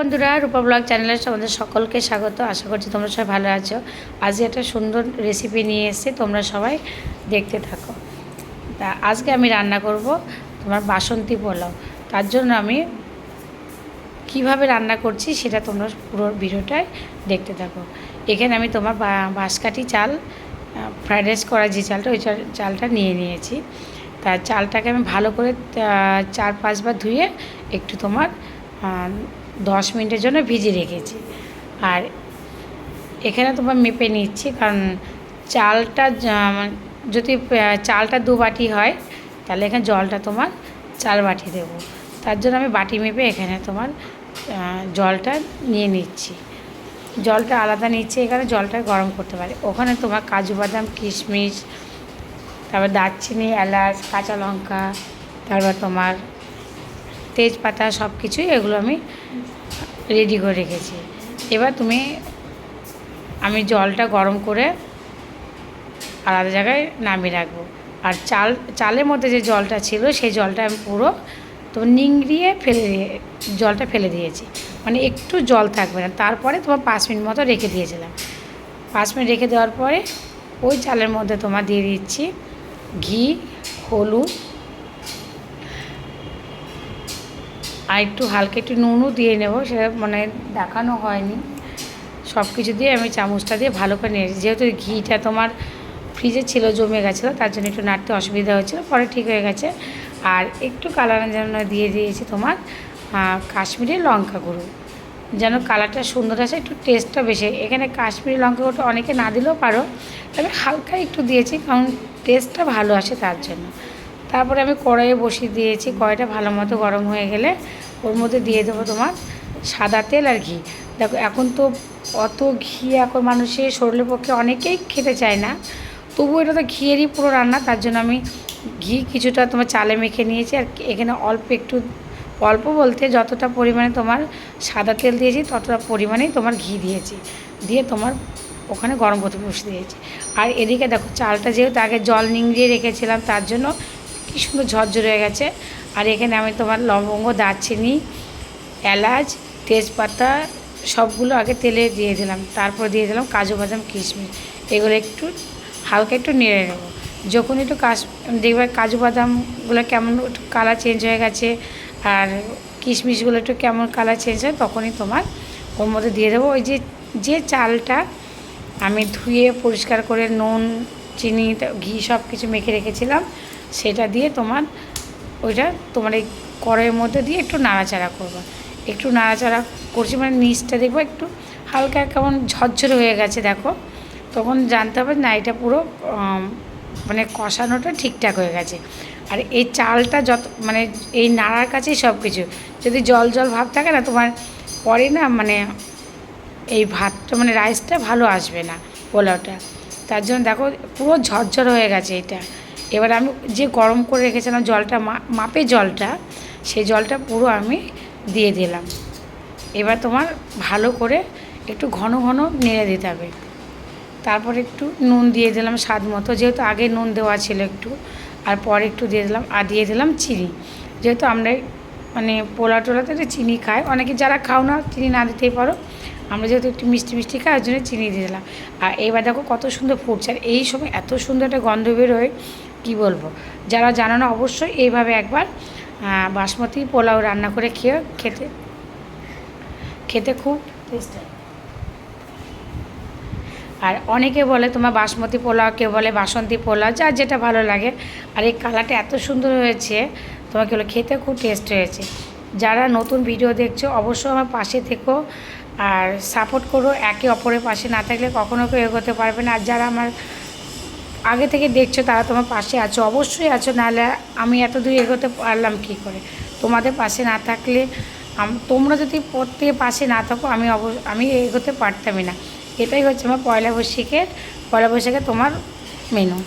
বন্ধুরা রূপা ব্লগ চ্যানেলে তোমাদের সকলকে স্বাগত। আশা করছি তোমরা সবাই ভালো আছো। আজকে একটা সুন্দর রেসিপি নিয়ে এসেছি, তোমরা সবাই দেখতে থাকো। তা আজকে আমি রান্না করব তোমার বাসন্তী পোলাও। তার জন্য আমি কীভাবে রান্না করছি সেটা তোমরা পুরো ভিডিওটায় দেখতে থাকো। এখানে আমি তোমার বাঁশকাঠি চাল ফ্রাইড রাইস করা যে চালটা, ওই চাল- চালটা নিয়ে নিয়েছি। তা চালটাকে আমি ভালো করে চার পাঁচবার ধুয়ে একটু তোমার দশ মিনিটের জন্য ভিজিয়ে রেখেছি। আর এখানে তোমার মেপে নিচ্ছি, কারণ চালটা যা- যদি চালটা দু বাটি হয়, তাহলে এখানে জলটা তোমার চার বাটি দেবো। তার জন্য আমি বাটি মেপে এখানে তোমার জলটা নিয়ে নিচ্ছি। জলটা আলাদা নিচ্ছে, এখানে জলটা গরম করতে পারে। ওখানে তোমার কাজু বাদাম, কিশমিশ, তারপর দারচিনি, এলাচ, কাঁচা লঙ্কা, তারপর তোমার তেজপাতা সব কিছুই এগুলো আমি রেডি করে রেখেছি। এবার তুমি, আমি জলটা গরম করে আলাদা জায়গায় নামিয়ে রাখব। আর চাল, চালের মধ্যে যে জলটা ছিল, সেই জলটা আমি পুরো তো নিংড়িয়ে ফেলে জলটা ফেলে দিয়েছি। মানে একটু জল থাকবে না। তারপরে তোমার পাঁচ মিনিট মতো রেখে দিয়েছিলাম। পাঁচ মিনিট রেখে দেওয়ার পরে ওই চালের মধ্যে তোমার দিয়ে দিচ্ছি ঘি, হলুদ আর একটু হালকা একটু নুনও দিয়ে নেব, সেটা মানে দেখানো হয়নি। সব কিছু দিয়ে আমি চামচটা দিয়ে ভালো করে নিয়েছি যেহেতু ঘিটা তোমার ফ্রিজে ছিল, জমে গেছিল, তার জন্য একটু নাড়তে অসুবিধা হচ্ছিল পরে ঠিক হয়ে গেছে। আর একটু কালারের যেন দিয়ে দিয়েছি তোমার কাশ্মীরি লঙ্কা গুঁড়ো। যেন কালারটা সুন্দর আসে, একটু টেস্টটা বেশি। এখানে কাশ্মীরি লঙ্কা গুঁড়োটা অনেকে না দিলেও পারো, তবে হালকা একটু দিয়েছি, কারণ টেস্টটা ভালো আসে তার জন্য। তারপরে আমি কড়াইয়ে বসিয়ে দিয়েছি। কড়াইটা ভালো মতো গরম হয়ে গেলে ওর মধ্যে দিয়ে দেবো তোমার সাদা তেল আর ঘি। দেখো, এখন তো অত ঘি এখন মানুষের শরীরের পক্ষে অনেকেই খেতে চায় না। তবু এটা তো ঘিয়েরই পুরো রান্না, তার জন্য আমি ঘি কিছুটা তোমার চালে মেখে নিয়েছি। আর এখানে অল্প একটু, অল্প বলতে যতটা পরিমাণে তোমার সাদা তেল দিয়েছি, ততটা পরিমাণেই তোমার ঘি দিয়েছি। দিয়ে তোমার ওখানে গরম করতে বসে দিয়েছি। আর এদিকে দেখো, চালটা যেহেতু আগে জল নিংড়িয়ে রেখেছিলাম, তার জন্য কি সুন্দর ঝরঝর হয়ে গেছে। আর এখানে আমি তোমার লবঙ্গ, দারচিনি, এলাচ, তেজপাতা সবগুলো আগে তেলে দিয়ে দিলাম। তারপর দিয়ে দিলাম কাজু বাদাম, কিশমিশ। এগুলো একটু হালকা একটু নেড়ে নেব। যখন একটু কাশ দেখবে কাজু বাদামগুলো কেমন একটু কালার চেঞ্জ হয়ে গেছে আর কিশমিশগুলো একটু কেমন কালার চেঞ্জ হয়, তখনই তোমার ওর মধ্যে দিয়ে দেবো। ওই যে যে চালটা আমি ধুয়ে পরিষ্কার করে নুন চিনি ঘি সব কিছু মেখে রেখেছিলাম। সেটা দিয়ে তোমার ওইটা তোমার এই কড়াইয়ের মধ্যে দিয়ে একটু নাড়াচাড়া করবা। একটু নাড়াচাড়া করছি মানে নিচটা দেখব একটু হালকা কেমন ঝরঝরে হয়ে গেছে, দেখো। তখন জানতে হবে না, এটা পুরো মানে কষানোটা ঠিকঠাক হয়ে গেছে। আর এই চালটা যত মানে এই নাড়ার কাছেই সব কিছু যদি জল জল ভাব থাকে না, তোমার পরে না মানে এই ভাতটা মানে রাইসটা ভালো আসবে না পোলাওটা। তার জন্য দেখো পুরো ঝরঝর হয়ে গেছে এটা। এবার আমি যে গরম করে রেখেছিলাম জলটা মাপে জলটা, সেই জলটা পুরো আমি দিয়ে দিলাম। এবার তোমার ভালো করে একটু ঘন ঘন নেড়ে দিতে হবে। তারপর একটু নুন দিয়ে দিলাম স্বাদ মতো, যেহেতু আগে নুন দেওয়া ছিল একটু, আর পরে একটু দিয়ে দিলাম, আর দিয়ে দিলাম চিনি। যেহেতু আমরা মানে পোলা টোলাতে চিনি খায়। অনেকে যারা খাও না, চিনি না দিতেই পারো। আমরা যেহেতু একটু মিষ্টি মিষ্টি খাই, ওই জন্য চিনি দিয়ে দিলাম। আর এবার দেখো কত সুন্দর ফুটছে। আর এই সময় এত সুন্দর একটা গন্ধ বেরোয়, কী বলব? যারা জানো না, অবশ্যই এইভাবে একবার বাসমতি পোলাও রান্না করে খেয়ে, খেতে। খেতে খুব টেস্ট হয়। আর অনেকে বলে, তোমার বাসমতি পোলাও, কেউ বলে বাসন্তী পোলাও, যা যেটা ভালো লাগে। আর এই কালারটা এত সুন্দর হয়েছে তোমাকে হলো খেতে খুব টেস্ট হয়েছে যারা নতুন ভিডিও দেখছ, অবশ্যই আমার পাশে থেকো আর সাপোর্ট করো, একে অপরের পাশে না থাকলে কখনো কেউ এগোতে পারবে না। আর যারা আমার আগে থেকে দেখছ, তারা তোমার পাশে আছো, অবশ্যই আছো, নাহলে আমি এত দূর এগোতে পারলাম কী করে? তোমাদের পাশে না থাকলে তোমরা যদি প্রত্যেকে পাশে না থাকো, আমি আমি এগোতে পারতামই না। এটাই হচ্ছে আমার পয়লা বৈশাখের, পয়লা বৈশাখে তোমার মেনু